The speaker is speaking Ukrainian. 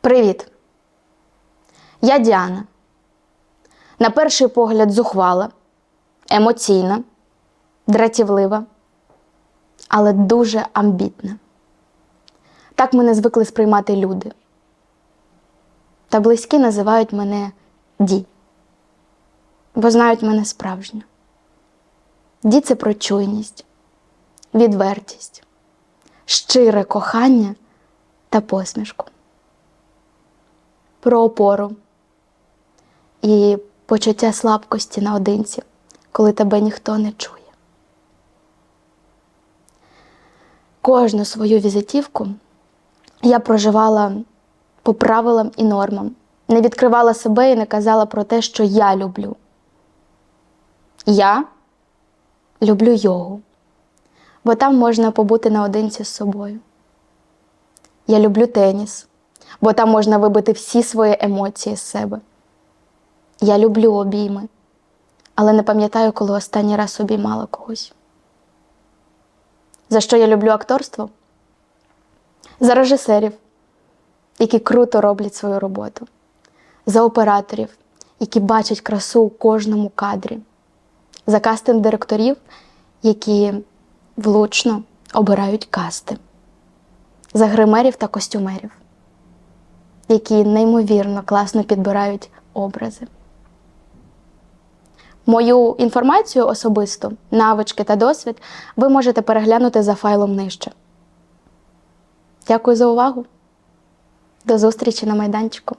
Привіт! Я Діана. На перший погляд зухвала, емоційна, дратівлива, але дуже амбітна. Так мене звикли сприймати люди. Та близькі називають мене Ді, бо знають мене справжню. Ді це про чуйність, відвертість, щире кохання та посмішку про опору і почуття слабкості наодинці, коли тебе ніхто не чує. Кожну свою візитівку я проживала по правилам і нормам, не відкривала себе і не казала про те, що я люблю. Я люблю йогу, бо там можна побути наодинці з собою. Я люблю теніс, бо там можна вибити всі свої емоції з себе. Я люблю обійми, але не пам'ятаю, коли останній раз обіймала когось. За що я люблю акторство? За режисерів, які круто роблять свою роботу, за операторів, які бачать красу у кожному кадрі, за кастинг директорів, які влучно обирають касти, за гримерів та костюмерів, які неймовірно класно підбирають образи. Мою інформацію особисту, навички та досвід ви можете переглянути за файлом нижче. Дякую за увагу. До зустрічі на майданчику.